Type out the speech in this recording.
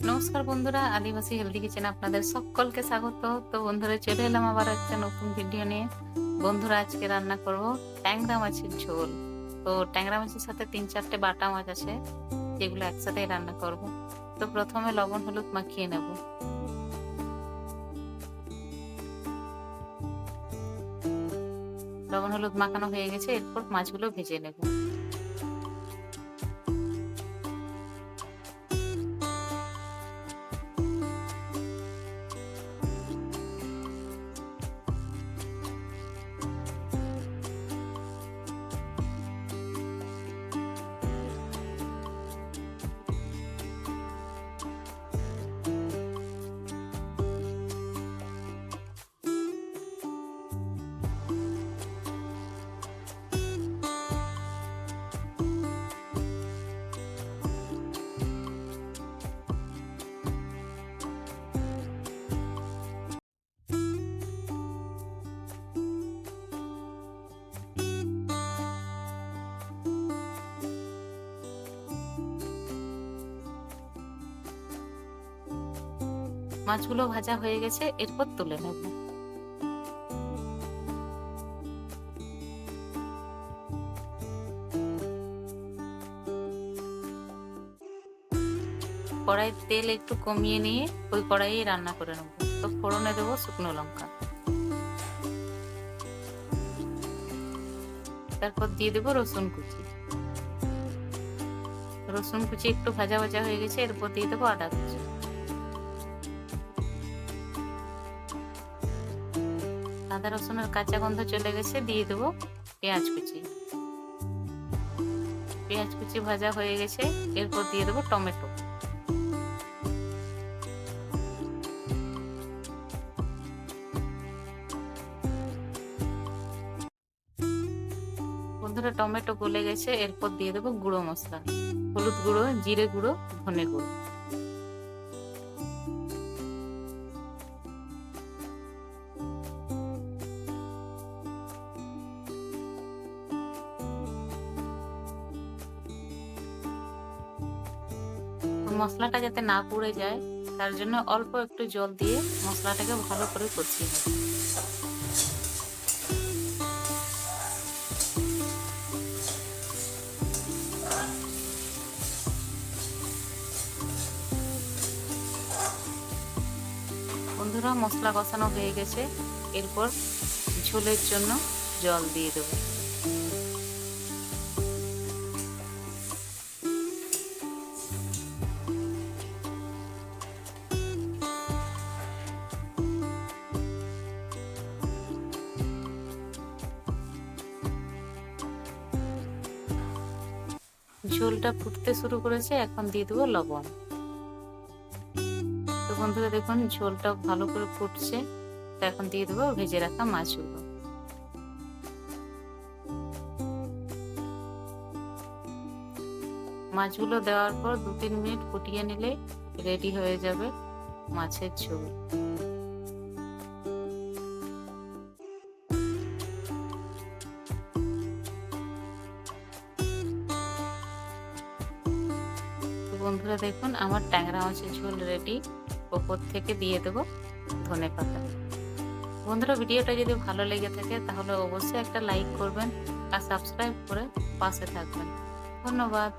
নমস্কার বন্ধুরা, আদিবাসী হেলদি কিচেনে আপনাদের সকলকে স্বাগত। তো বন্ধুরা, চলে এলাম আবার একটা নতুন ভিডিও নিয়ে। বন্ধুরা, আজকে রান্না করব ট্যাংরা মাছের ঝোল। তো ট্যাংরা মাছের সাথে তিন চারটে বাটা মাছ আছে, যেগুলো একসাথেই রান্না করব। তো প্রথমে লবণ হলুদ মাখিয়ে নেব। লবণ হলুদ মাখানো হয়ে গেছে, এরপর মাছগুলো ভেজে নেব। মাছগুলো ভাজা হয়ে গেছে, এরপর তুলে নেব। কড়াই তেল একটু কমিয়ে নিয়ে ওই কড়াইয়ে রান্না করে নেব। তো ফোড়নে দেবো শুকনো লঙ্কা। তারপর দিয়ে দেবো রসুন কুচি। রসুন কুচি একটু ভাজা ভাজা হয়ে গেছে, এরপর দিয়ে দেবো আদা কুচি। আদা রসুনের কাঁচা গন্ধ চলে গেছে, দিয়ে দেবো পেঁয়াজ কুচি। পেঁয়াজ কুচি ভাজা হয়ে গেছে, এরপর দিয়ে দেবো টমেটো। বন্ধুরা, টমেটো গলে গেছে, এরপর দিয়ে দেবো গুঁড়ো মশলা। হলুদ গুঁড়ো, জিরে গুঁড়ো, ধনে গুঁড়ো। মশলাটা যাতে না পুড়ে যায়, তার জন্য অল্প একটু জল দিয়ে মশলাটাকে ভালো করে কষিয়ে নেব। বন্ধুরা, মশলা কষানো হয়ে গেছে। এরপর ঝোলের জন্য জল দিয়ে দেবো। ঝোলটা ফুটতে শুরু করেছে, এখন দিয়ে দেবো লবণ। তো বন্ধুরা দেখুন ঝোলটা ভালো করে ফুটছে। তো এখন দিয়ে দেবো ভেজে রাখা মাছগুলো। মাছগুলো দেওয়ার পর দু তিন মিনিট ফুটিয়ে নিলে রেডি হয়ে যাবে মাছের ঝোল। বন্ধুরা দেখুন, আমার ট্যাংরা মাছের ঝোল রেডি ওপর থেকে দিয়ে দেবো ধনে পাতা। বন্ধুরা, ভিডিওটা যদি ভালো লেগে থাকে, তাহলে অবশ্যই একটা লাইক করবেন আর সাবস্ক্রাইব করে পাশে থাকবেন। ধন্যবাদ।